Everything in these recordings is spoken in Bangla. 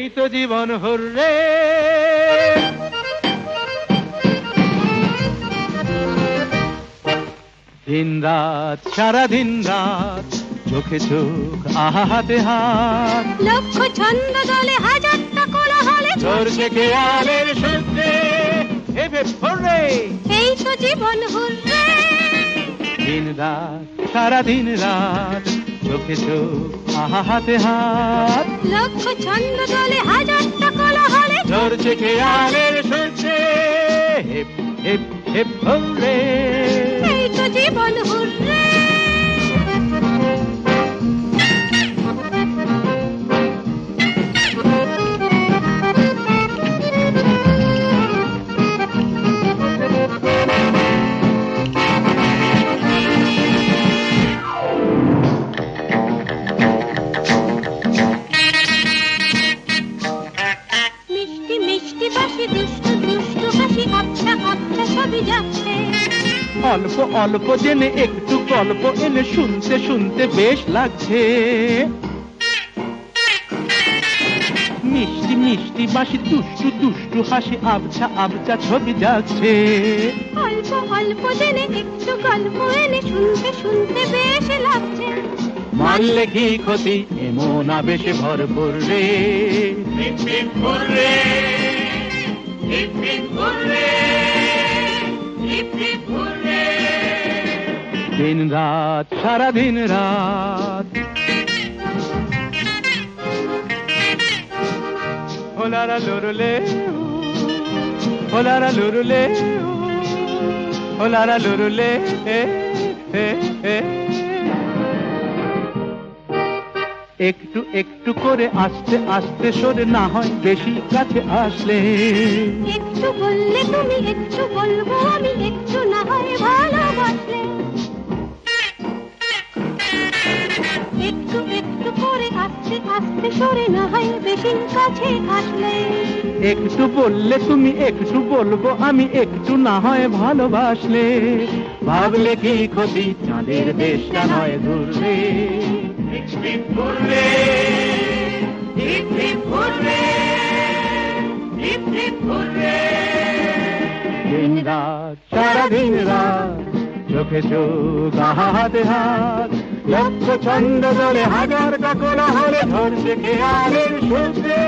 এই তো জীবন হর্রে দিন রাত সারা দিন রাত চোখে চোখ আহা হাতে হাত। লক্ষ ছন্দ দলে হাজারটা কোলাহলে চলছে খেয়ালের সূত্রে এবে হর্রে এই তো জীবন হুররে দিন রাত সারা দিন রাত চোখে চোখ আহা হাতে হাত। লক্ষ ছন্দ দলে হাজারটা কোলাহলে। চলছে খেয়ালের সরছে হেপ হেপ হেপ এই তো জীবন হুররে অল্প অল্প জেনে একটু গল্প এনে শুনতে শুনতে বেশ লাগছে। মিষ্টি মিষ্টি বাসি দুষ্টু দুষ্টু হাসি আবছা আবছা ছবি যাচ্ছে। অল্প অল্প জেনে একটু গল্প এনে শুনতে শুনতে বেশ লাগছে। মানলে কি ক্ষতি? এমন আবেশে ভরপুর রে। দিন রাত। সারা দিন রাত ওলারা লুরুলে ওলারা লুরুলে ওলারা লুরুলে। একটু একটু করে আস্তে আস্তে সরে না হয়, বেশি কাছে আসলে। একটু বললে তুমি, একটু বলব আমি, একটু না হয় ভালোবাসলে। সরে না হয় বেশি কাছে আসলে। একটু বললে তুমি একটু বলব আমি একটু না হয় ভালোবাসলে। ভাবলে কি ক্ষতি? চাঁদের দেশটা নয় ঘুরবে ঘুরবে দিন রাত সারা দিন রাত চোখে চোখ হাতে হাত লক্ষ ছন্দ দলে হাজার কাকলা হলে ধরছে খেয়ালের সূত্রে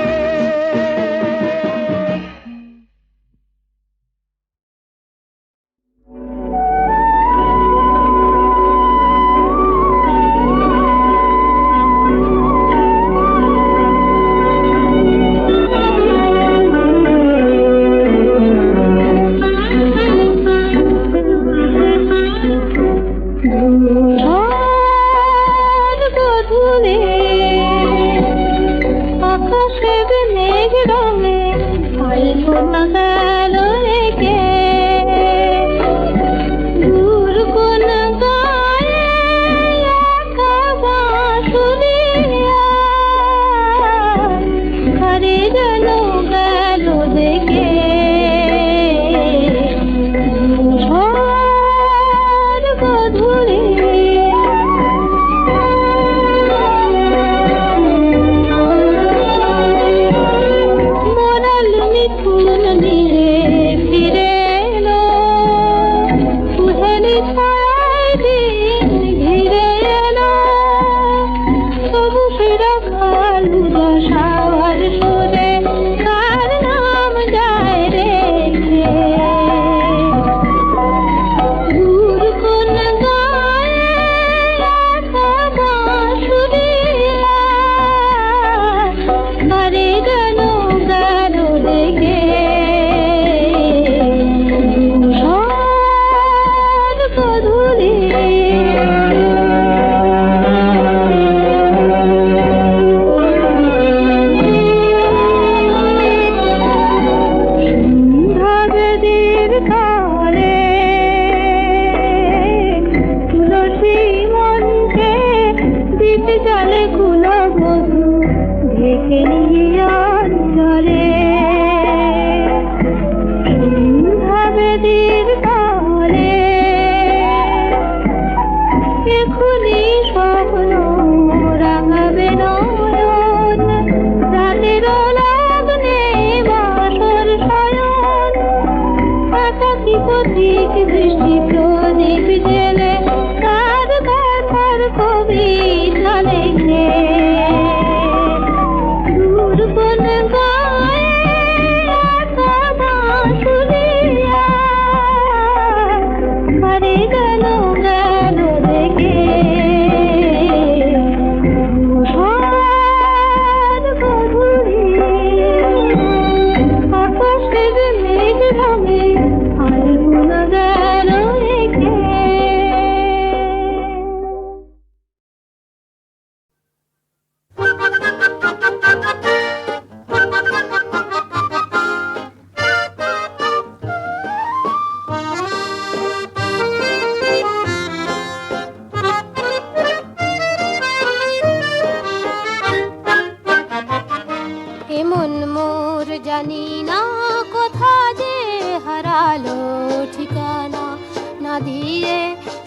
না দিয়ে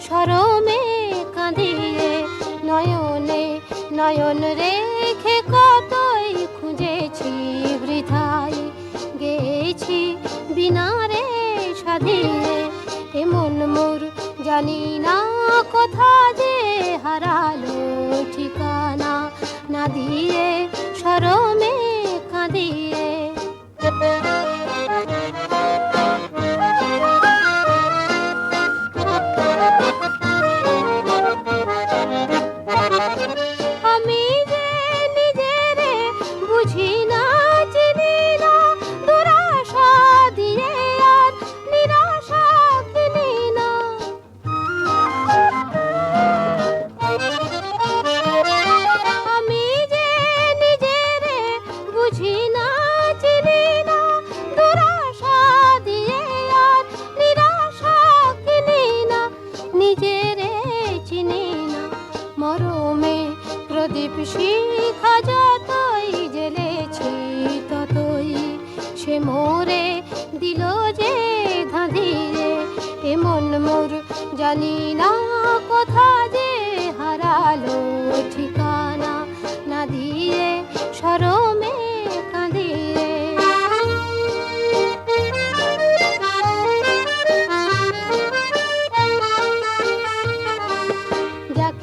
সরমে কাঁদিয়ে, নয়নে নয়ন রেখে কতই খুঁজেছি বৃথায়। গেছি বিনারে সাধিয়ে, এমন মোর জানি না কোথা যে হারালো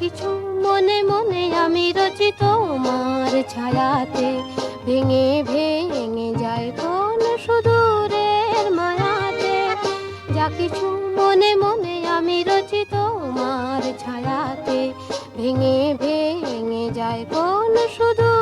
কিছু মনে মনে আমি রচিত মার ছায়াতে। ভেঙে ভেঙে যায় কোন সুদূরের মায়াতে। যা কিছু মনে মনে আমি রচিত মার ছায়াতে। ভেঙে ভেঙে যায় কোন সুদূর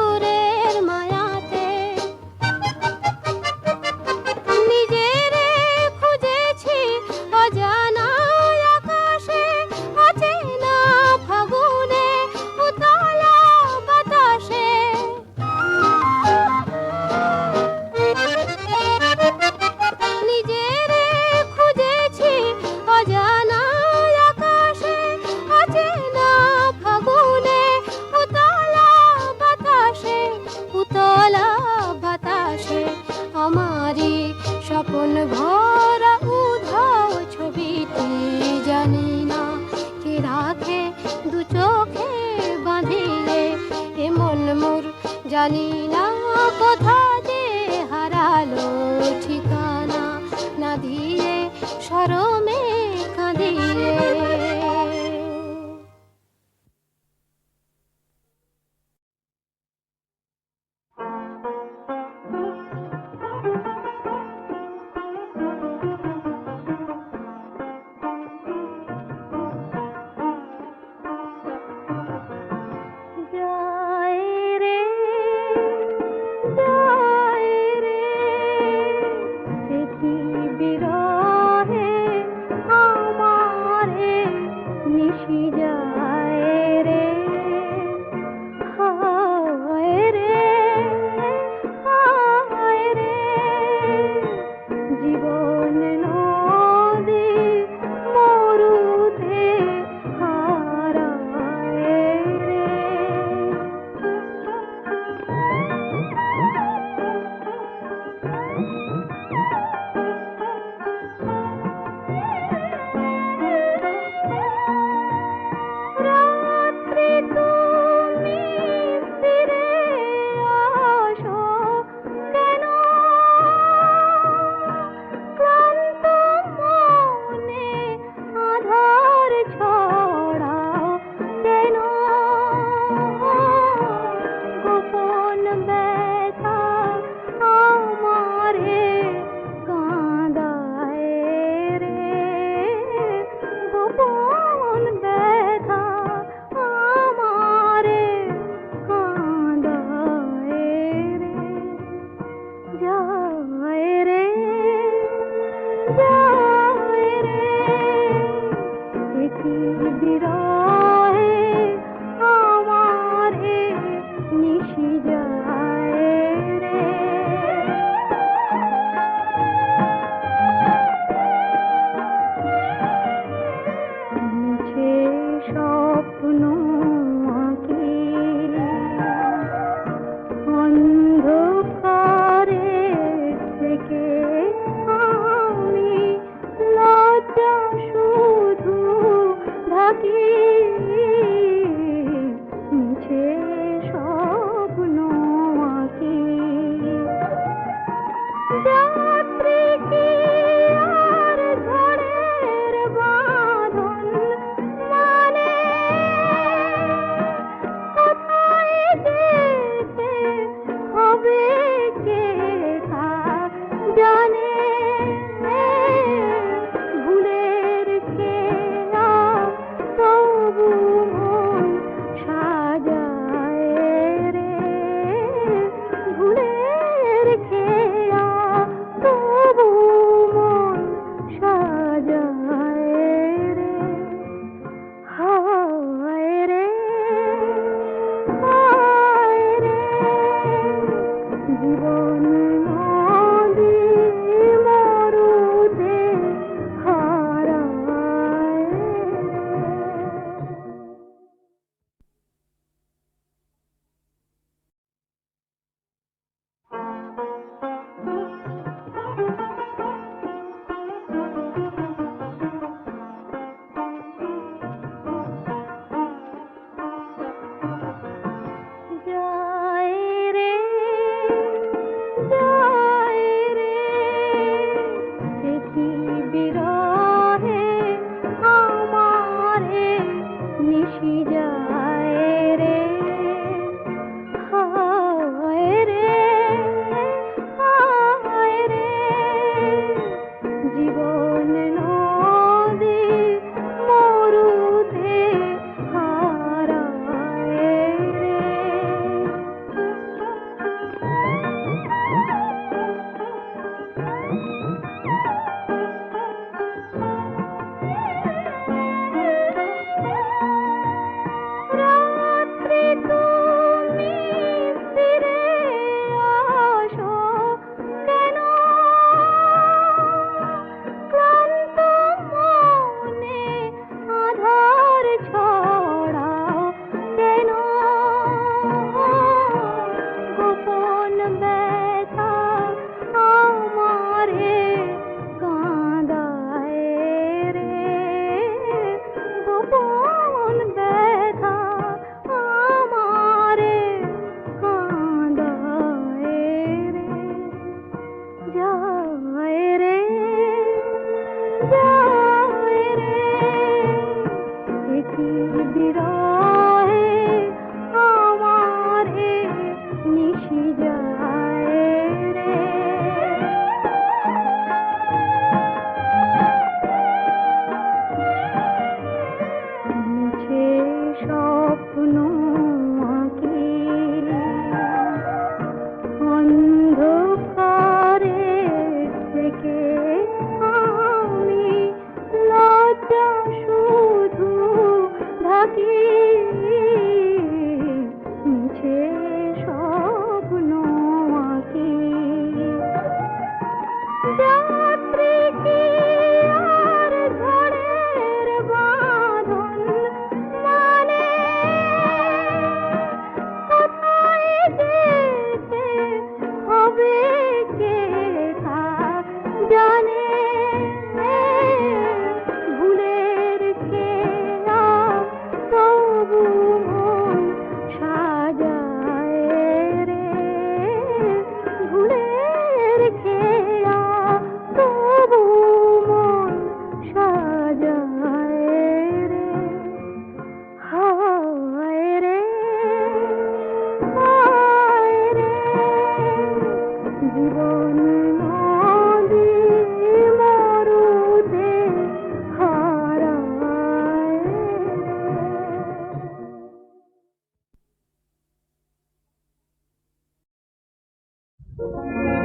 Música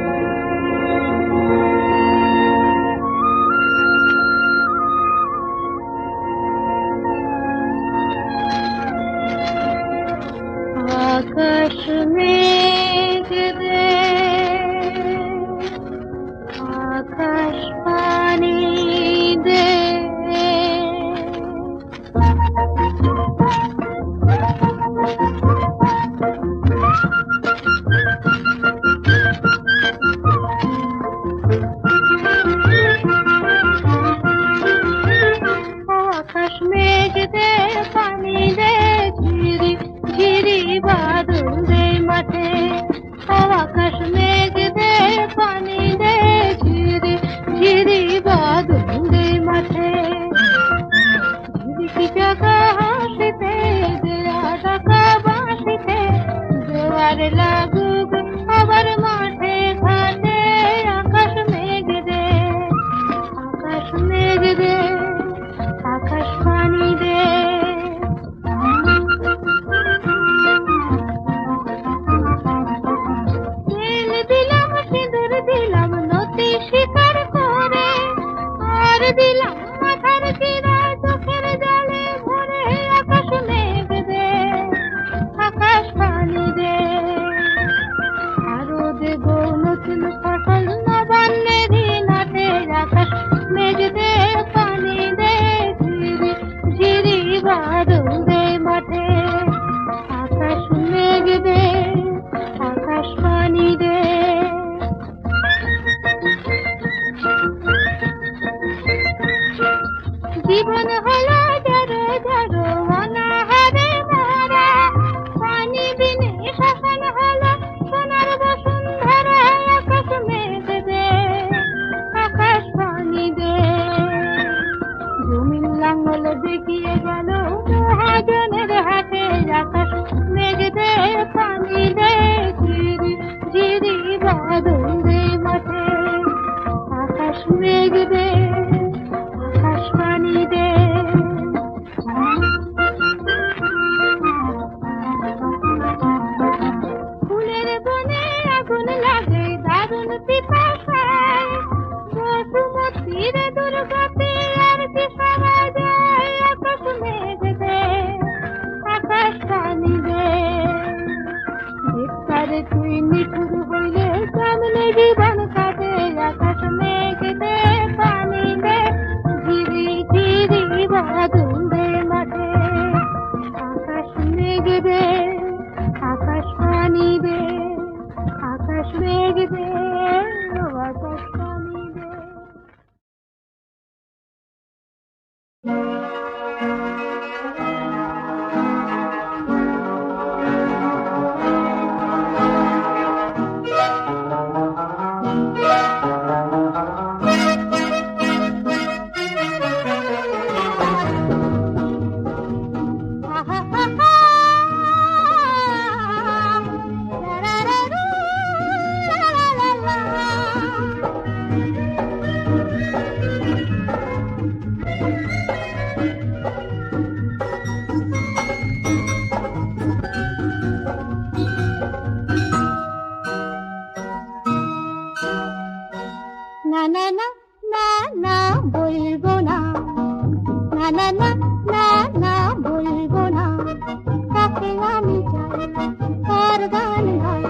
তার গান গাই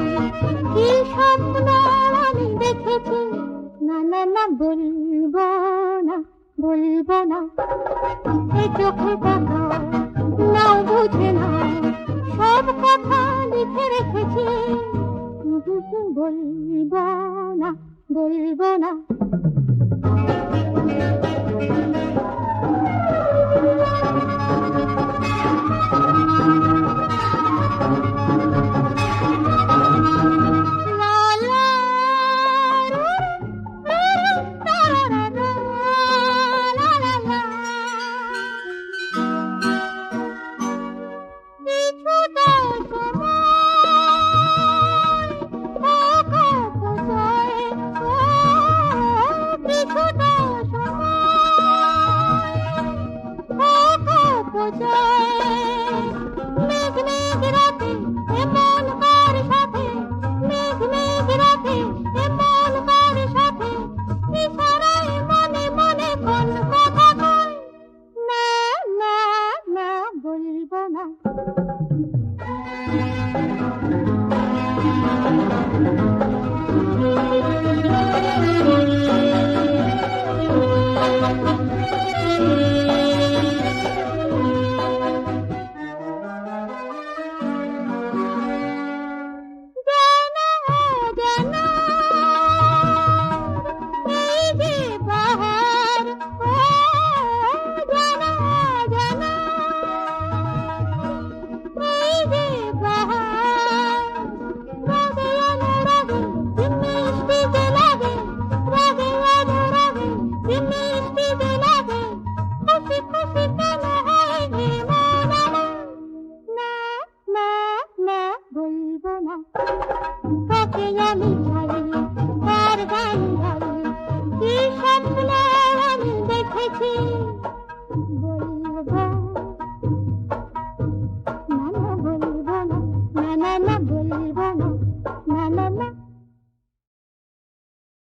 কি স্বপ্ন আমি দেখেছি? না না না, বলব না বলব না। সে চোখে কথা নাও বুঝে না। সব কথা লিখে রেখেছি। বলব না বলব না।